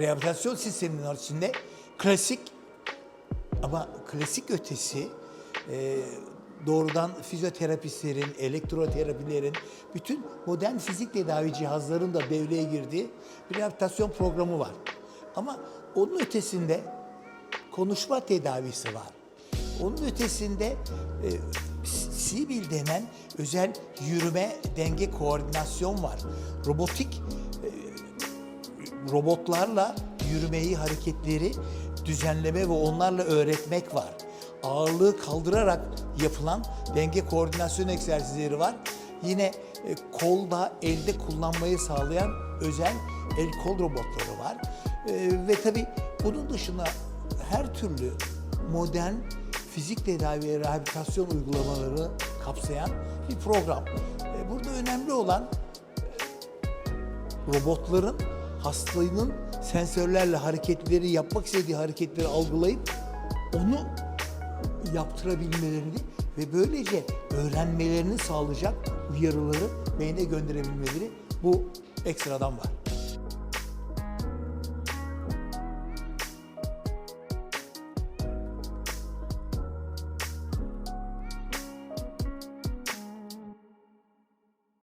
Rehabilitasyon sisteminin içinde klasik ama klasik ötesi e, doğrudan fizyoterapistlerin, elektroterapilerin, bütün modern fizik tedavi cihazlarının da devreye girdiği bir rehabilitasyon programı var. Ama onun ötesinde konuşma tedavisi var. Onun ötesinde e, Sibil denen özel yürüme, denge, koordinasyon var. Robotik robotlarla yürümeyi, hareketleri düzenleme ve onlarla öğretmek var. Ağırlığı kaldırarak yapılan denge koordinasyon egzersizleri var. Yine e, kolda, elde kullanmayı sağlayan özel el kol robotları var. E, ve tabii bunun dışında her türlü modern fizik tedavi ve rehabilitasyon uygulamaları kapsayan bir program. E, Burada önemli olan robotların hastanın sensörlerle hareketleri yapmak istediği hareketleri algılayıp onu yaptırabilmelerini ve böylece öğrenmelerini sağlayacak uyarıları beyne gönderebilmeleri bu ekstradan var.